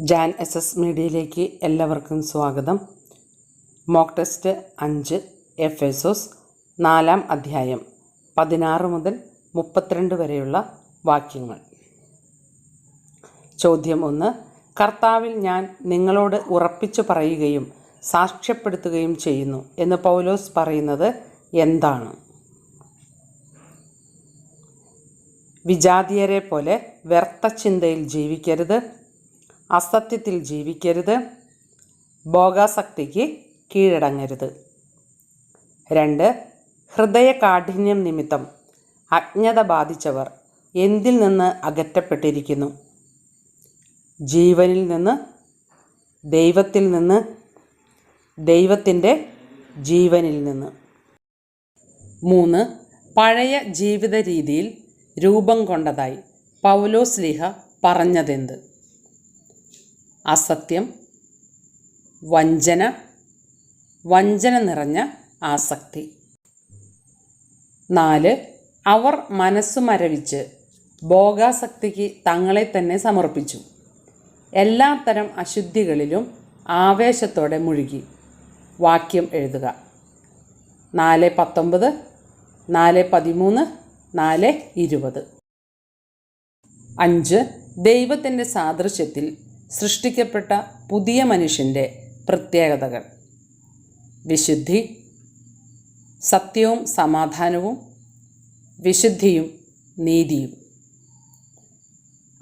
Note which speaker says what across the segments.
Speaker 1: Jan S S മീഡിയയിലേക്ക് എല്ലാവർക്കും സ്വാഗതം. മോക്ക് ടെസ്റ്റ് അഞ്ച് എഫ് എസോസ് നാലാം അധ്യായം പതിനാറ് മുതൽ മുപ്പത്തിരണ്ട് വരെയുള്ള വാക്യങ്ങൾ. ചോദ്യം ഒന്ന് കർത്താവിൽ ഞാൻ നിങ്ങളോട് ഉറപ്പിച്ചു പറയുകയും സാക്ഷ്യപ്പെടുത്തുകയും ചെയ്യുന്നു എന്ന് പൗലോസ് പറയുന്നത് എന്താണ്? വിജാതീയരെ പോലെ വ്യർത്ഥ ചിന്തയിൽ ജീവിക്കരുത്. അസത്യത്തിൽ ജീവിക്കരുത്. ഭോഗാസക്തിക്ക് കീഴടങ്ങരുത്. രണ്ട് ഹൃദയ കാഠിന്യം നിമിത്തം അജ്ഞത ബാധിച്ചവർ എന്തിൽ നിന്ന് അകറ്റപ്പെട്ടിരിക്കുന്നു? ജീവനിൽ നിന്ന് ദൈവത്തിൽ നിന്ന് ദൈവത്തിന്റെ ജീവനിൽ നിന്ന്. മൂന്ന് പഴയ ജീവിത രീതിയിൽ രൂപം കൊണ്ടതായി പൗലോസ് ലീഹ പറഞ്ഞതെന്ത്? അസത്യം വഞ്ചന വഞ്ചന നിറഞ്ഞ ആസക്തി. നാല് അവർ മനസ്സു മരവിച്ച് ഭോഗാസക്തിക്ക് തങ്ങളെ തന്നെ സമർപ്പിച്ചു. എല്ലാത്തരം അശുദ്ധികളിലും ആവേശത്തോടെ മുഴുകി. വാക്യം എഴുതുക. നാല് പത്തൊമ്പത് നാല് പതിമൂന്ന് നാല് ഇരുപത്. അഞ്ച് ദൈവത്തിന്റെ സാദൃശ്യത്തിൽ സൃഷ്ടിക്കപ്പെട്ട പുതിയ മനുഷ്യന്റെ പ്രത്യേകതകൾ. വിശുദ്ധി സത്യവും സമാധാനവും വിശുദ്ധിയും നീതിയും.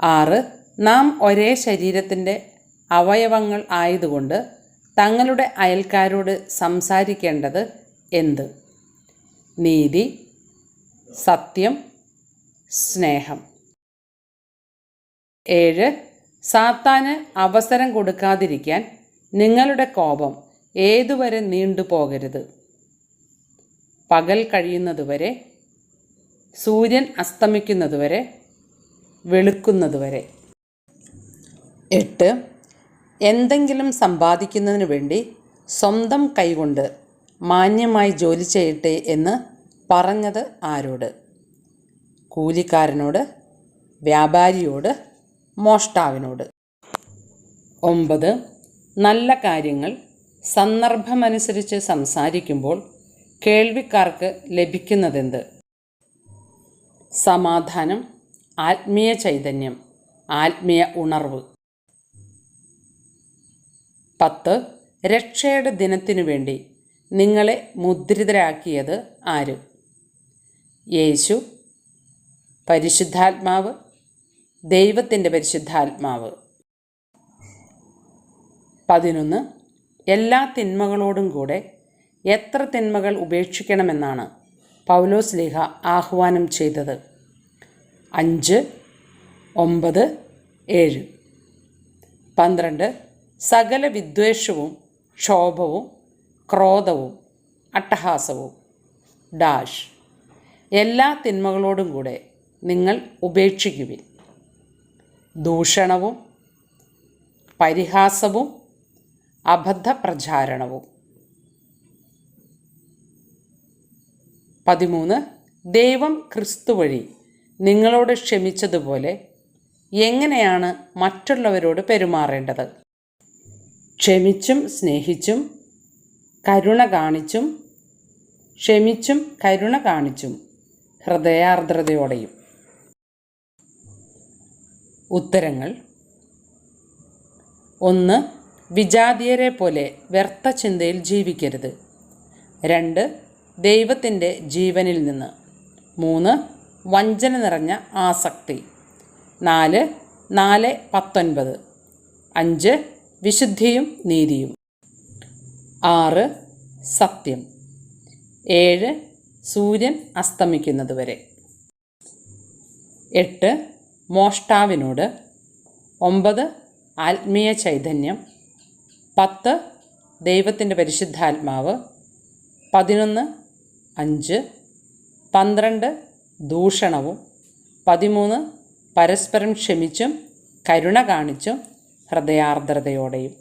Speaker 1: ആറ് നാം ഒരേ ശരീരത്തിന്റെ അവയവങ്ങൾ ആയതുകൊണ്ട് തങ്ങളുടെ അയൽക്കാരോട് സംസാരിക്കേണ്ടത് എന്ത്? നീതി സത്യം സ്നേഹം. ഏഴ് സാത്താന് അവസരം കൊടുക്കാതിരിക്കാൻ നിങ്ങളുടെ കോപം ഏതുവരെ നീണ്ടുപോകരുത് പകൽ കഴിയുന്നതുവരെ സൂര്യൻ അസ്തമിക്കുന്നതുവരെ വെളുക്കുന്നതുവരെ. എട്ട്. എന്തെങ്കിലും സമ്പാദിക്കുന്നതിന് വേണ്ടി സ്വന്തം കൈകൊണ്ട് മാന്യമായി ജോലി ചെയ്യട്ടെ എന്ന് പറഞ്ഞത് ആരോട്? കൂലിക്കാരനോട്? വ്യാപാരിയോട്? മോഷ്ടാവിനോട്. ഒമ്പത് നല്ല കാര്യങ്ങൾ സന്ദർഭമനുസരിച്ച് സംസാരിക്കുമ്പോൾ കേൾവിക്കാർക്ക് ലഭിക്കുന്നതെന്ത്? സമാധാനം ആത്മീയ ചൈതന്യം ആത്മീയ ഉണർവ്. പത്ത് രക്ഷയുടെ ദിനത്തിനു വേണ്ടി നിങ്ങളെ മുദ്രിതരാക്കിയത് ആര്? യേശു പരിശുദ്ധാത്മാവ് ദൈവത്തിന്റെ പരിശുദ്ധാത്മാവ്. പതിനൊന്ന് എല്ലാ തിന്മകളോടും കൂടെ എത്ര തിന്മകൾ ഉപേക്ഷിക്കണമെന്നാണ് പൗലോസ് ലേഖ ആഹ്വാനം ചെയ്തത്. അഞ്ച് ഒമ്പത് ഏഴ്. പന്ത്രണ്ട് സകല വിദ്വേഷവും ക്ഷോഭവും ക്രോധവും അട്ടഹാസവും. ഡാഷ് എല്ലാ തിന്മകളോടും കൂടെ നിങ്ങൾ ഉപേക്ഷിക്കുവിൻ. ദൂഷണവും പരിഹാസവും അബദ്ധ പ്രചാരണവും പതിമൂന്ന് ദൈവം ക്രിസ്തു വഴി നിങ്ങളോട് ക്ഷമിച്ചതുപോലെ എങ്ങനെയാണ് മറ്റുള്ളവരോട് പെരുമാറേണ്ടത്? ക്ഷമിച്ചും സ്നേഹിച്ചും കരുണ കാണിച്ചും ക്ഷമിച്ചും കരുണ കാണിച്ചും ഹൃദയാർദ്രതയോടെയും. ഉത്തരങ്ങൾ. ഒന്ന് വിജാതീയരെ പോലെ വ്യർത്ഥ ചിന്തയിൽ ജീവിക്കരുത്. രണ്ട് ദൈവത്തിന്റെ ജീവനിൽ നിന്ന്. മൂന്ന് വഞ്ചന നിറഞ്ഞ ആസക്തി. നാല് നാല് പത്തൊൻപത്. അഞ്ച് വിശുദ്ധിയും നീതിയും. ആറ് സത്യം. ഏഴ് സൂര്യൻ അസ്തമിക്കുന്നതുവരെ. എട്ട് മോഷ്ടാവിനോട് ഒമ്പത് ആത്മീയ ചൈതന്യം പത്ത് ദൈവത്തിന്റെ പരിശുദ്ധാത്മാവ് പതിനൊന്ന് അഞ്ച് പന്ത്രണ്ട് ദൂഷണവും പതിമൂന്ന് പരസ്പരം ക്ഷമിച്ചും കരുണ കാണിച്ചും ഹൃദയാർദ്രതയോടെയും.